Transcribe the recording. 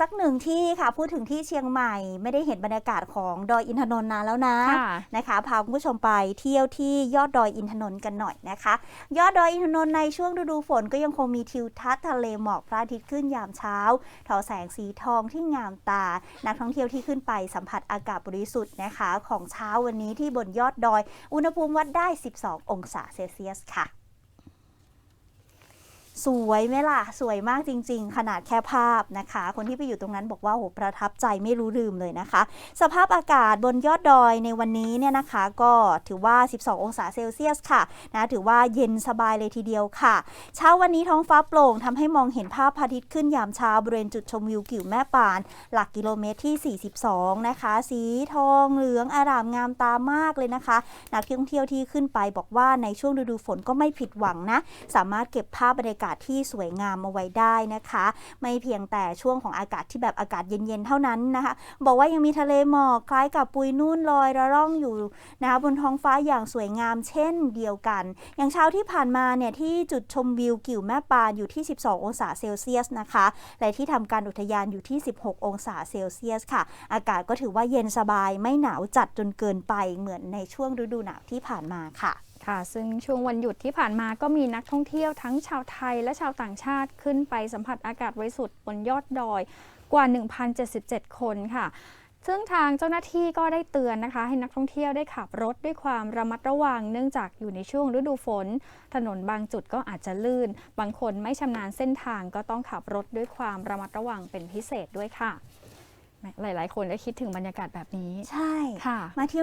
สักหนึ่งที่ค่ะพูดถึงที่เชียงใหม่ไม่ได้เห็นบรรยากาศของดอยอินทนนท์นานแล้วนะค่ะนะคะพาคุณผู้ชมไปเที่ยวที่ยอดดอยอินทนนท์กันหน่อยนะคะ ยอดดอยอินทนนท์ในช่วงฤดูฝนก็ยังคงมีทิวทัศน์ทะเลหมอกพระอาทิตย์ขึ้นยามเช้าทอแสงสีทองที่งามตา นักท่องเที่ยวที่ขึ้นไปสัมผัสอากาศบริสุทธิ์นะคะ ของเช้าวันนี้ที่บนยอดดอย อุณหภูมิวัดได้ 12 องศาเซลเซียสค่ะ สวยไหมล่ะ สวยมากจริง ๆ ขนาดแค่ภาพนะคะ คนที่ไปอยู่ตรงนั้นบอกว่าโหประทับใจไม่รู้ลืมเลยนะคะ สภาพอากาศบนยอดดอยในวันนี้เนี่ยนะคะ ก็ถือว่า 12 องศาเซลเซียสค่ะนะถือว่าเย็นสบายเลยทีเดียวค่ะ เช้าวันนี้ท้องฟ้าโปร่งทำให้มองเห็นภาพพระอาทิตย์ขึ้นยามเช้าบริเวณจุดชมวิวกิ่วแม่ปาน หลักกิโลเมตรที่ 42 นะคะ สีทองเหลืองอารามงามตามากเลยนะคะ นักท่องเที่ยวที่ขึ้นไปบอกว่าในช่วงฤดูฝนก็ไม่ผิดหวังนะ สามารถเก็บภาพบรรยากาศที่สวยงามมาไว้ได้นะคะ ไม่เพียงแต่ช่วงของอากาศที่แบบอากาศเย็นๆเท่านั้นนะคะ บอกว่ายังมีทะเลหมอกคล้ายกับปุยนุ่นลอยระร่องอยู่นะคะบนท้องฟ้าอย่างสวยงามเช่นเดียวกัน อย่างเช้าที่ผ่านมาเนี่ยที่จุดชมวิวกิ่วแม่ปานอยู่ที่ 12 องศาเซลเซียสนะคะ และที่ทำการอุทยานอยู่ที่ 16 องศาเซลเซียสค่ะ อากาศก็ถือว่าเย็นสบายไม่หนาวจัดจนเกินไปเหมือนในช่วงฤดูหนาวที่ผ่านมาค่ะ ค่ะ ซึ่งช่วงวันหยุดที่ผ่านมาก็มีนักท่องเที่ยวทั้งชาวไทยและชาวต่างชาติขึ้นไปสัมผัสอากาศบริสุทธิ์บนยอดดอยกว่า 1,077 คนค่ะซึ่งทางเจ้าหน้าที่ก็ได้เตือนนะคะ ให้นักท่องเที่ยวได้ขับรถด้วยความระมัดระวัง เนื่องจากอยู่ในช่วงฤดูฝน ถนนบางจุดก็อาจจะลื่น บางคนไม่ชำนาญเส้นทางก็ต้องขับรถด้วยความระมัดระวังเป็นพิเศษด้วยค่ะแหมหลาย ๆ คนก็คิดถึงบรรยากาศแบบนี้ ใช่ค่ะมาเที่ยว